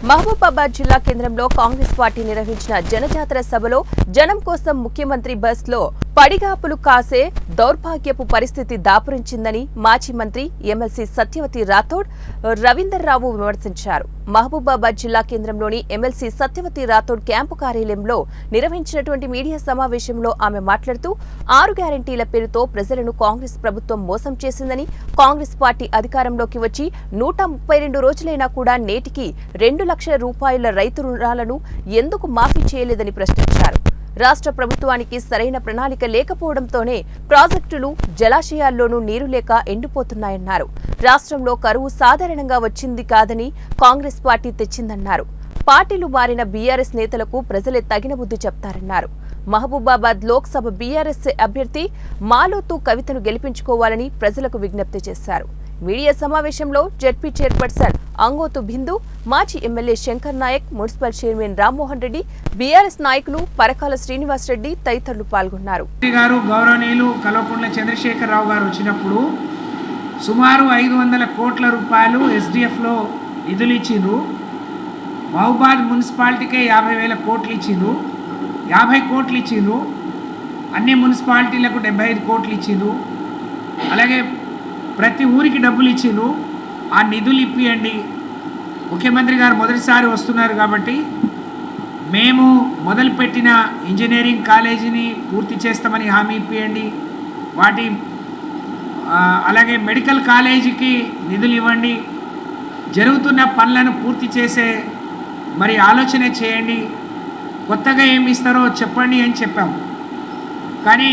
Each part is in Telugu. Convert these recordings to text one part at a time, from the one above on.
మహబూబాబాద్ జిల్లా కేంద్రంలో కాంగ్రెస్ పార్టీ నిర్వహించిన జనజాతర సభలో జనం కోసం ముఖ్యమంత్రి బస్లో పడిగాపులు కాసే దౌర్భాగ్యపు పరిస్థితి దాపురించిందని మాజీ మంత్రి ఎమ్మెల్సీ సత్యవతి రాథోడ్ రవీందర్ రావు విమర్శించారు. మహబూబాబాద్ జిల్లా కేంద్రంలోని ఎమ్మెల్సీ సత్యవతి రాథోడ్ క్యాంపు కార్యాలయంలో నిర్వహించినటువంటి మీడియా సమావేశంలో ఆమె మాట్లాడుతూ ఆరు గ్యారంటీల పేరుతో ప్రజలను కాంగ్రెస్ ప్రభుత్వం మోసం చేసిందని కాంగ్రెస్ పార్టీ అధికారంలోకి వచ్చి నూట ముప్పై రెండు రోజులైనా కూడా నేటికి రెండు లక్షల రూపాయల రైతు రుణాలను ఎందుకు మాఫీ చేయలేదని ప్రశ్నించారు. రాష్ట్ర ప్రభుత్వానికి సరైన ప్రణాళిక లేకపోవడంతోనే ప్రాజెక్టులు జలాశయాల్లోనూ నీరు లేక ఎండిపోతున్నాయన్నారు. రాష్ట్రంలో కరువు సాధారణంగా వచ్చింది కాదని కాంగ్రెస్ పార్టీ తెచ్చిందన్నారు. పార్టీలు మారిన బీఆర్ఎస్ నేతలకు ప్రజలే తగిన బుద్ధి చెప్తారన్నారు. మహబూబాబాద్ లోక్సభ బీఆర్ఎస్ అభ్యర్థి మాలోతు కవితను గెలిపించుకోవాలని ప్రజలకు విజ్ఞప్తి చేశారు. మీడియా సమావేశంలో జడ్పీ చైర్పర్సన్ అంగోతు బిందు మాజీ MLA Shankar Naik municipal chairman Rammohan Reddy BRS నాయకులు పరకాల శ్రీనివాస్ రెడ్డి తదితరులు పాల్గొన్నారు. మంత్రి గారు గౌరవనీయులు కల్వకుంట్ల చంద్రశేఖరరావు గారు వచ్చినప్పుడు సుమారు ఐదు వందల కోట్ల రూపాయలు ఎస్డిఎఫ్లో నిధులు ఇచ్చిండ్రు. మహబాద్ మున్సిపాలిటీకే యాభై వేల కోట్లు ఇచ్చిండ్రు. యాభై కోట్లు ఇచ్చిండ్రు. అన్ని మున్సిపాలిటీలకు డెబ్బై ఐదు కోట్లు ఇచ్చిండ్రు. అలాగే ప్రతి ఊరికి డబ్బులు ఇచ్చిండ్రు. ఆ నిధులు ఇప్పియండి. ముఖ్యమంత్రి గారు మొదటిసారి వస్తున్నారు కాబట్టి మేము మొదలుపెట్టిన ఇంజనీరింగ్ కాలేజీని పూర్తి చేస్తామని హామీ ఇప్పియండి. వాటి అలాగే మెడికల్ కాలేజీకి నిధులు ఇవ్వండి. జరుగుతున్న పనులను పూర్తి చేసే మరి ఆలోచన చేయండి. కొత్తగా ఏమి ఇస్తారో చెప్పండి అని చెప్పాము కానీ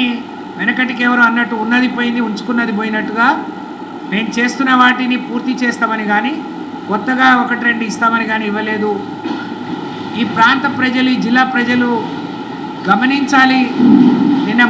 వెనకటికి ఎవరు అన్నట్టు ఉన్నది పోయింది ఉంచుకున్నది పోయినట్టుగా నేను చేస్తున్న వాటిని పూర్తి చేస్తామని కానీ కొత్తగా ఒకటి రెండు ఇస్తామని కానీ ఇవ్వలేదు. ఈ ప్రాంత ప్రజలు ఈ జిల్లా ప్రజలు గమనించాలి. నిన్న